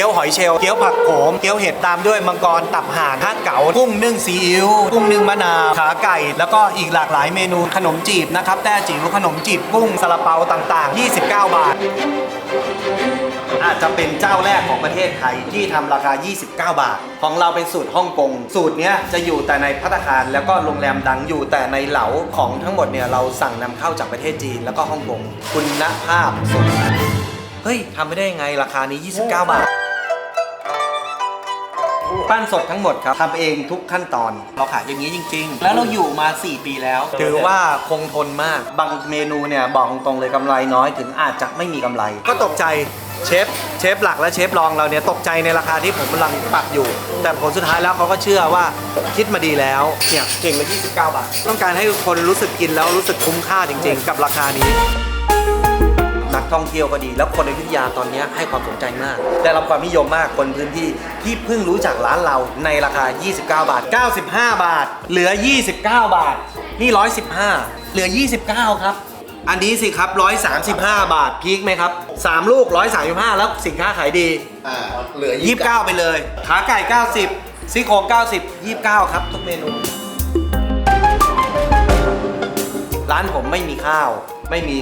กี๊ยวหอยเชลล์เกี๊ยวผักโขมเกี๊ยวเห็ดตามด้วยมังกรตับห่านข้างเก๋ากุ้งนึ่งซีอิ๊วกุ้งนึ่งมะนาวขาไก่ แล้วก็อีกหลากหลายเมนูขนมจีบนะครับแต้จิ๋วขนมจีบกุ้งซาลาเปาต่างๆ 29 บาทอาจจะเป็นเจ้าแรกของประเทศไทยที่ทำราคา 29 บาท ของเราเป็นสูตรฮ่องกง สูตรเนี้ยจะอยู่แต่ในพัตตาคารแล้วก็โรงแรมดังอยู่แต่ในเหลาของทั้งหมดเนี่ยเราสั่งนำเข้าจากประเทศจีนแล้วก็ฮ่องกงคุณภาพสูงเฮ้ยทำไม่ได้ยังไงราคานี้ 29 บาท ปั้นสดทั้งหมดครับทำเองทุกขั้นตอน เราขายอย่างนี้จริง ๆ แล้วเราอยู่มา 4 ปีแล้ว ถือว่าคงทนมาก บางเมนูเนี่ยบอกตรงๆเลยกำไรน้อยถึงอาจจะไม่มีกำไร ก็ตกใจเชฟเชฟหลักและเชฟรองเราเนี่ยตกใจในราคาที่ผมกำลังปรับอยู่ แต่ผลสุดท้ายแล้วเขาก็เชื่อว่าคิดมาดีแล้วเนี่ยเก่งละ29บาทต้องการให้คนรู้สึกกินแล้วรู้สึกคุ้มค่าจริง ๆ กับราคานี้ นักท่องเที่ยวก็ดี แล้วคนในอยุธยาตอนนี้ให้ความสนใจมาก ได้รับความนิยมมากคนพื้นที่ที่เพิ่งรู้จักร้านเราในราคา 29 บาท 95 บาท เหลือ 29 บาท นี่ 115 เหลือ 29 ครับ อันนี้สิครับ 135 บาทพีคไหมครับ 3 ลูก 135 แล้วสินค้าขายดี อ่าเหลือ29ไปเลย ขาไก่ 90ซี่โครง90 29 ครับ ทุกเมนู ร้านผมไม่มีข้าว ไม่มี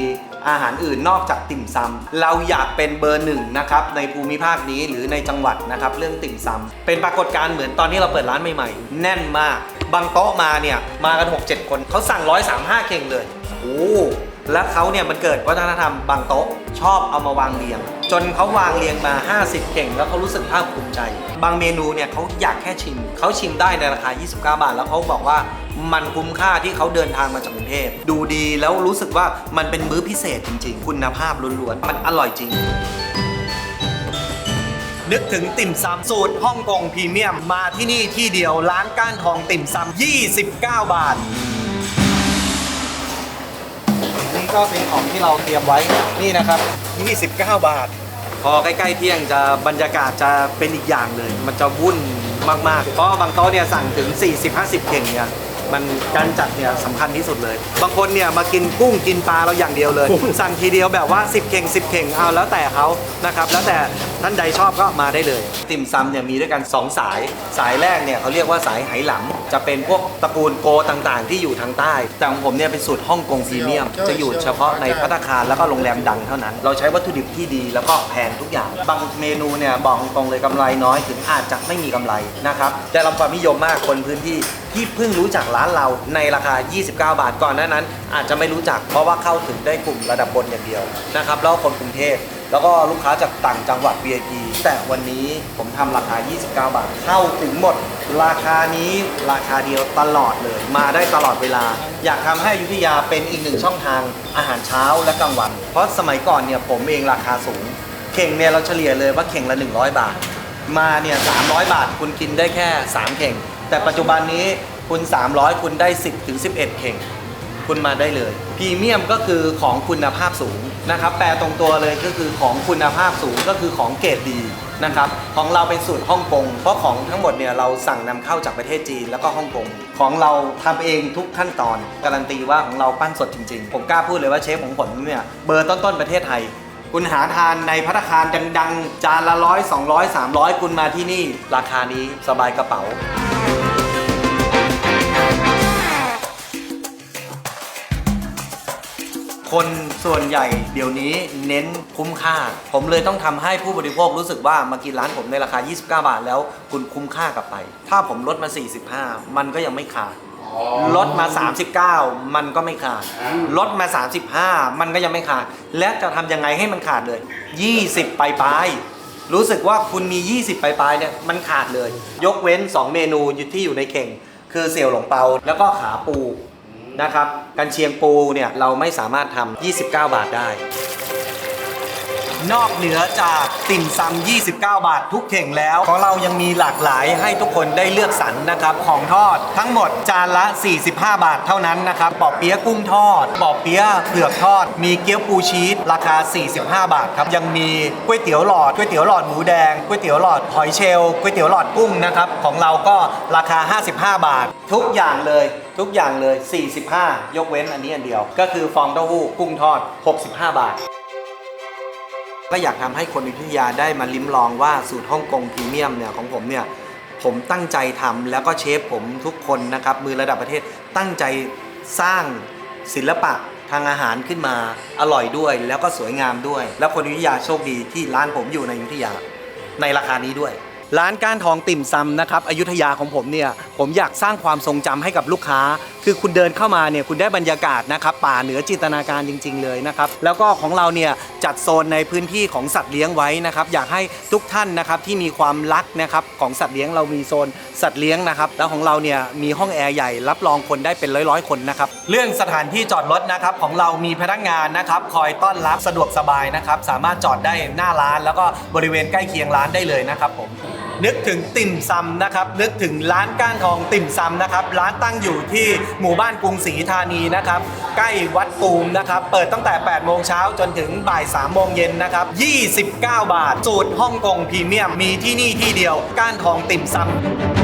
อาหารอื่นนอกจากติ่มซำเราอยากเป็นเบอร์หนึ่งนะครับในภูมิภาคนี้หรือในจังหวัดนะครับเรื่องติ่มซำเป็นปรากฏการณ์เหมือนตอนที่เราเปิดร้านใหม่ๆ แน่นมาก บางโต๊ะมาเนี่ยมากัน 6-7 คนเขาสั่ง 135 เข่งเลยโอ้ แล้วเขาเนี่ยมันเกิดวัฒนธรรมบางโต๊ะชอบเอามาวางเรียง จนเขาวางเรียงมา 50 เข่ง แล้วเขารู้สึกภาคภูมิใจ บางเมนูเนี่ยเขาอยากแค่ชิม เขาชิมได้ในราคา 29 บาท แล้วเขาบอกว่ามันคุ้มค่าที่เขาเดินทางมาจากกรุงเทพดูดีแล้วรู้สึกว่ามันเป็นมื้อพิเศษจริง ๆ คุณภาพล้วนๆมันอร่อยจริงนึกถึงติ่มซำสูตรฮ่องกงพรีเมียมมาที่นี่ที่เดียวร้านก้านทองติ่มซำ29 บาท ก็เป็นของที่เราเตรียมไว้นี่นะครับ 29 บาท พอใกล้ๆเที่ยงจะบรรยากาศจะเป็นอีกอย่างเลย มันจะวุ่นมากๆ เพราะบางโต๊ะเนี่ยสั่งถึง 40-50 เข่งเนี่ย มันการจัดเนี่ยสำคัญที่สุดเลย บางคนเนี่ยมากินกุ้งกินปลาเราอย่างเดียวเลย สั่งทีเดียวแบบว่า 10 เข่ง 10 เข่งเอาแล้วแต่เขานะครับ แล้วแต่ท่านใดชอบก็มาได้เลย ติ่มซำเนี่ยมีด้วยกัน 2 สาย สายแรกเนี่ยเขาเรียกว่าสายไหหลำจะเป็นพวกตระกูลโกต่างๆ ที่อยู่ทางใต้ แต่ของผมเนี่ยเป็นสูตรฮ่องกงพรีเมียม จะอยู่เฉพาะในพัตตาคารแล้วก็โรงแรมดังเท่านั้น เราใช้วัตถุดิบที่ดีแล้วก็แพงทุกอย่าง บางเมนูเนี่ยบอกตรงเลยกำไรน้อยถึงอาจจะไม่มีกำไรนะครับได้รับความนิยมมากคนพื้นที่ที่เพิ่งรู้จักร้านเราในราคา 29 บาทก่อนหน้านั้น อาจจะไม่รู้จักเพราะว่าเข้าถึงได้กลุ่มระดับบนอย่างเดียวนะครับแล้วคนกรุงเทพแล้วก็ลูกค้าจากต่างจังหวัด VIP แต่วันนี้ผมทำราคา 29 บาท เข้าถึงหมด ราคานี้ราคาเดียวตลอดเลย มาได้ตลอดเวลา อยากทำให้อยุธยาเป็นอีกหนึ่งช่องทางอาหารเช้าและกลางวัน เพราะสมัยก่อนเนี่ยผมเองราคาสูง เข่งเนี่ยเราเฉลี่ยเลยว่าเข่งละ 100 บาท มาเนี่ย300 บาท คุณกินได้แค่ 3 เข่ง แต่ปัจจุบันนี้ คุณ 300 คุณได้ 10ถึง11 เข่ง คุณมาได้เลยพรีเมียมก็คือของคุณภาพสูงนะครับ แปลตรงตัวเลยก็คือของคุณภาพสูงก็คือของเกรดดีนะครับของเราเป็นสูตรฮ่องกงเพราะของทั้งหมดเนี่ยเราสั่งนำเข้าจากประเทศจีนแล้วก็ฮ่องกงของเราทำเองทุกขั้นตอนการันตีว่าของเราปั้นสดจริงๆ ผมกล้าพูดเลยว่าเชฟของผมเนี่ยเบอร์ต้นๆประเทศไทย คุณหาทานในพัตคารดังๆ จานละร้อยสองร้อยสามร้อยคุณมาที่นี่ ราคานี้สบายกระเป๋า คนส่วนใหญ่เดี๋ยวนี้เน้นคุ้มค่า ผมเลยต้องทำให้ผู้บริโภครู้สึกว่ามากินร้านผมในราคา 29 บาทแล้วคุณคุ้มค่ากลับไป ถ้าผมลดมา 45 มันก็ยังไม่ขาดลดมา 39 มันก็ไม่ขาดลดมา 35 มันก็ยังไม่ขาด และจะทำยังไงให้มันขาดเลย 20ปลายปลายรู้สึกว่าคุณมี 20ปลายปลายเนี่ยมันขาดเลย ยกเว้น 2 เมนูที่อยู่ในเข่ง คือเสี่ยวหลงเปา แล้วก็ขาปู นะครับกันเชียงปูเนี่ยเราไม่สามารถทำ29 บาทได้ นอกเหนือจากติ่มซำ29 บาททุกเข่งแล้ว ของเรายังมีหลากหลายให้ทุกคนได้เลือกสรรนะครับ ของทอดทั้งหมดจานละ 45 บาทเท่านั้นนะครับปอเปี๊ยะกุ้งทอดปอเปี๊ยะเผือกทอด มีเกี๊ยวปูชีสราคา 45 บาทครับ ยังมีก๋วยเตี๋ยวหลอดก๋วยเตี๋ยวหลอดหมูแดงก๋วยเตี๋ยวหลอดหอยเชลล์ก๋วยเตี๋ยวหลอดกุ้งนะครับของเราก็ราคา 55 บาท ทุกอย่างเลยทุกอย่างเลย 45 ยกเว้นอันนี้อันเดียว ก็คือฟองเต้าหู้กุ้งทอด 65 บาท ก็อยากทำให้คนอยุธยาได้มาลิ้มลองว่าสูตรฮ่องกงพรีเมียมเนี่ยของผมเนี่ยผมตั้งใจทำแล้วก็เชฟผมทุกคนนะครับมือระดับประเทศตั้งใจสร้างศิลปะทางอาหารขึ้นมาอร่อยด้วย แล้วก็สวยงามด้วย แล้วคนอยุธยาโชคดีที่ร้านผมอยู่ในอยุธยาในราคานี้ด้วย ร้านก้านทองติ่มซำนะครับอยุธยาของผมเนี่ยผมอยากสร้างความทรงจำให้กับลูกค้า คือคุณเดินเข้ามาเนี่ยคุณได้บรรยากาศนะครับป่าเหนือจินตนาการจริง ๆ เลยนะครับแล้วก็ของเราเนี่ยจัดโซนในพื้นที่ของสัตว์เลี้ยงไว้นะครับอยากให้ทุกท่านนะครับที่มีความรักนะครับของสัตว์เลี้ยงเรามีโซนสัตว์เลี้ยงนะครับแล้วของเราเนี่ยมีห้องแอร์ใหญ่รับรองคนได้เป็นร้อยๆคนนะครับเรื่องสถานที่จอดรถนะครับของเรามีพนักงานนะครับคอยต้อนรับสะดวกสบายนะครับสามารถจอดได้หน้าร้าน แล้วก็บริเวณใกล้เคียงร้านได้เลยนะครับผมนึกถึงติ่มซำนะครับนึกถึงร้านก้านทองติ่มซำนะครับร้านตั้งอยู่ที่หมู่บ้านกรุงศรีธานีนะครับ ใกล้วัดตูมนะครับ เปิดตั้งแต่ 8 โมงเช้าจนถึงบ่าย 3 โมงเย็นนะครับ 29 บาท สูตรฮ่องกงพรีเมียมมีที่นี่ที่เดียว ก้านทองติ่มซำ